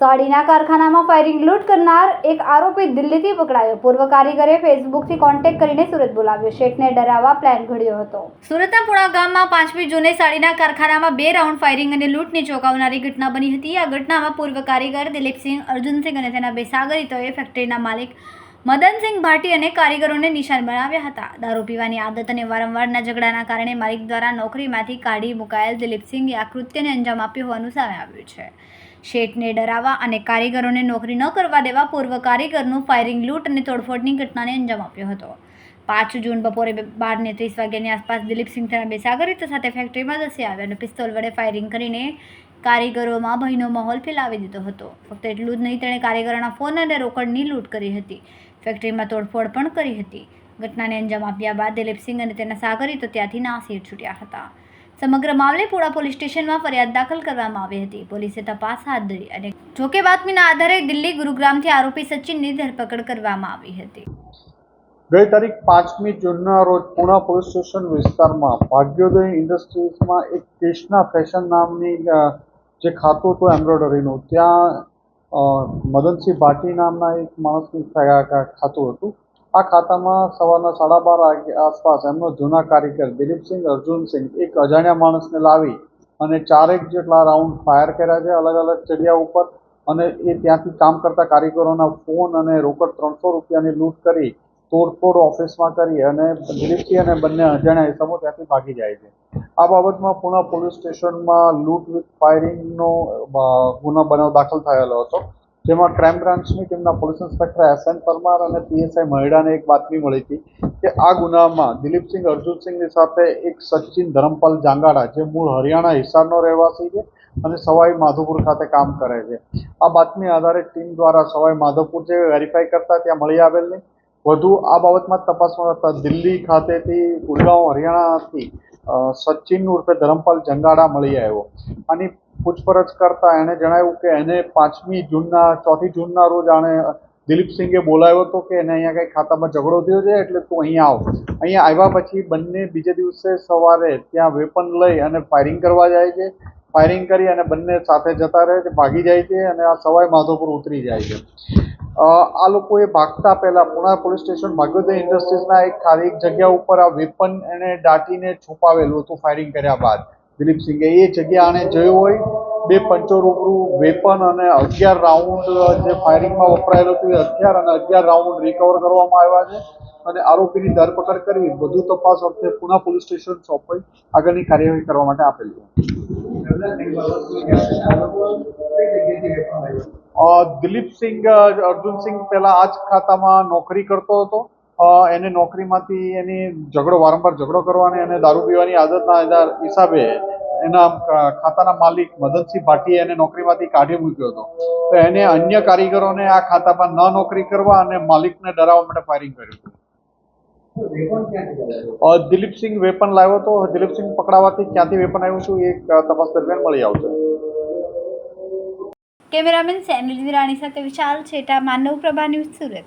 સાડીના કારખાનામાં ફાયરિંગ લૂંટ કરનાર એક આરોપી દિલ્હીથી પકડાયો. પૂર્વ કારીગરે ફેસબુકથી કોન્ટેક્ટ કરીને સુરત બોલાવ્યો. શેઠને ડરાવવા પ્લાન ઘડ્યો હતો. સુરતના ગામમાં પાંચમી જૂને સાડીના કારખાનામાં બે રાઉન્ડ ફાયરિંગ અને લૂંટની ચોંકાવનારી ઘટના બની હતી. આ ઘટનામાં પૂર્વ કારીગર દિલીપસિંહ, અર્જુનસિંહ અને તેના બે સાગરીતોએ ફેક્ટરીના માલિક મદનસિંહ ભાટી અને કારીગરોને નિશાન બનાવ્યા હતા. દારૂ પીવાની આદત અને વારંવારના ઝઘડાના કારણે માલિક દ્વારા નોકરીમાંથી કાઢી મુકાયેલ દિલીપસિંહે આ કૃત્યને અંજામ આપ્યો હોવાનું સામે આવ્યું છે. શેઠને ડરાવવા અને કારીગરોને નોકરી ન કરવા દેવા પૂર્વ કારીગરનું ફાયરિંગ, લૂંટ અને તોડફોડની ઘટનાને અંજામ આપ્યો હતો. પાંચ જૂન બપોરે બાર ને ત્રીસ વાગ્યાની આસપાસ દિલીપસિંહ તેના બે સાગરીતો સાથે ફેક્ટરીમાં ધસી આવ્યા અને પિસ્તોલ વડે ફાયરિંગ કરીને કારીગરોમાં ભયનો માહોલ ફેલાવી દીધો હતો. ફક્ત એટલું જ નહીં, તેણે કારીગરોના ફોન અને રોકડની લૂંટ કરી હતી. ફેક્ટરીમાં તોડફોડ પણ કરી હતી. ઘટનાને અંજામ આપ્યા બાદ દિલીપસિંહ અને તેના સાગરીતો ત્યાંથી નાસી છૂટ્યા હતા. સમગ્ર મામલે પોળા પોલીસ સ્ટેશનમાં ફરિયાદ દાખલ કરવામાં આવી હતી. પોલીસે તપાસ હાથ ધરી અને જોકે બાતમીના આધારે દિલ્હી ગુરુગ્રામથી આરોપી સચિનની ધરપકડ કરવામાં આવી હતી. ગઈ તારીખ પાંચમી જૂનના રોજ પુણા પોલીસ સ્ટેશન વિસ્તારમાં ભાગ્યોદય ઇન્ડસ્ટ્રીઝમાં એક કૃષ્ણા ફેશન નામની જે ખાતું હતું એમ્બ્રોઇડરીનું, ત્યાં મદનસિંહ ભાટી નામના એક માણસનું ખાતું હતું. આ ખાતામાં સવારના સાડા બાર આસપાસ એમનો જૂના કારીગર દિલીપસિંહ, અર્જુનસિંહ એક અજાણ્યા માણસને લાવી અને ચારેક જેટલા રાઉન્ડ ફાયર કર્યા છે અલગ અલગ જગ્યા ઉપર અને એ ત્યાંથી કામ કરતા કારીગરોના ફોન અને રોકડ ત્રણસો રૂપિયાની લૂંટ કરી તોડફોડ ઓફિસમાં કરી અને દિલીપસિંહ અને બંને અજાણ્યા ઇસમો ત્યાંથી ભાગી જાય છે. આ બાબતમાં પુના પોલીસ સ્ટેશનમાં લૂંટ વિથ ફાયરિંગનો ગુનો બનાવ દાખલ થયેલો હતો. જેમાં ક્રાઇમ બ્રાન્ચની ટીમના police inspector S N Parmar અને પીએસઆઈ મહેડાને એક બાતમી મળી હતી કે આ ગુનામાં દિલીપસિંહ અર્જુનસિંહની સાથે એક સચિન ધરમપાલ જાંગાડા, જે મૂળ હરિયાણા હિસારનો રહેવાસી છે અને સવાઈ માધોપુર ખાતે કામ કરે છે. આ બાતમી આધારે ટીમ દ્વારા સવાઈ માધોપુર જે વેરીફાઈ કરતા ત્યાં મળી આવેલ નહીં. વધુ આ બાબતમાં તપાસમાં દિલ્હી ખાતેથી, ગુડગાંવ, હરિયાણાથી સચિન ઉર્ફે ધરમપાલ જંગાડા મળી આવ્યો. આની પૂછપરછ કરતા એણે જણાવ્યું કે એને પાંચમી જૂનના, ચોથી જૂનના રોજ આણે દિલીપસિંહે બોલાવ્યો હતો કે એને અહીંયા કંઈ ખાતામાં ઝઘડો થયો છે, એટલે તું અહીંયા આવ. અહીંયા આવ્યા પછી બંને બીજે દિવસે સવારે ત્યાં વેપન લઈ અને ફાયરિંગ કરવા જાય છે. ફાયરિંગ કરી અને બંને સાથે જતા રહે છે, ભાગી જાય છે અને આ સવાઈ માધોપુર ઉતરી જાય છે. આ લોકોએ ભાગતા પહેલા પુણા પોલીસ સ્ટેશન ભાગ્યોદય ઇન્ડસ્ટ્રીઝના એક ખાલી જગ્યા ઉપર આ વેપન એને દાટીને છુપાવેલું હતું ફાયરિંગ કર્યા બાદ. દિલીપસિંહે એ જગ્યા આણે જોયું હોય બે પંચો રૂબરૂ વેપન અને અગિયાર રાઉન્ડ જે ફાયરિંગમાં વપરાયેલું હતું એ અગિયાર અને અગિયાર રાઉન્ડ રિકવર કરવામાં આવ્યા છે. અને આરોપીની ધરપકડ કરી વધુ તપાસ અર્થે પુના પોલીસ સ્ટેશન સોંપાઈ. આગળની કાર્યવાહી કરવા માટે આપેલી દિલીપસિંહ અર્જુનસિંહ પહેલા આ જ ખાતામાં નોકરી કરતો હતો. એને નોકરીમાંથી એની ઝઘડો વારંવાર ઝઘડો કરવાની અને દારૂ પીવાની આદતના હિસાબે એના ખાતાના માલિક મદનસિંહ ભાટીએ એને નોકરીમાંથી કાઢી મૂક્યો હતો. તો એને અન્ય કારીગરોને આ ખાતામાં ન નોકરી કરવા અને માલિકને ડરાવવા માટે ફાયરિંગ કર્યું દિલીપસિંહ વેપન લાવ્યો હતો. દિલીપસિંહ પકડાવાથી ક્યાંથી વેપન આવ્યું છું એ તપાસ દરમિયાન મળી આવશે. કેમેરામેન સેનિલ વિરાણી સાથે વિશાલ છેટા, માનવ પ્રભા ન્યૂઝ સુરત.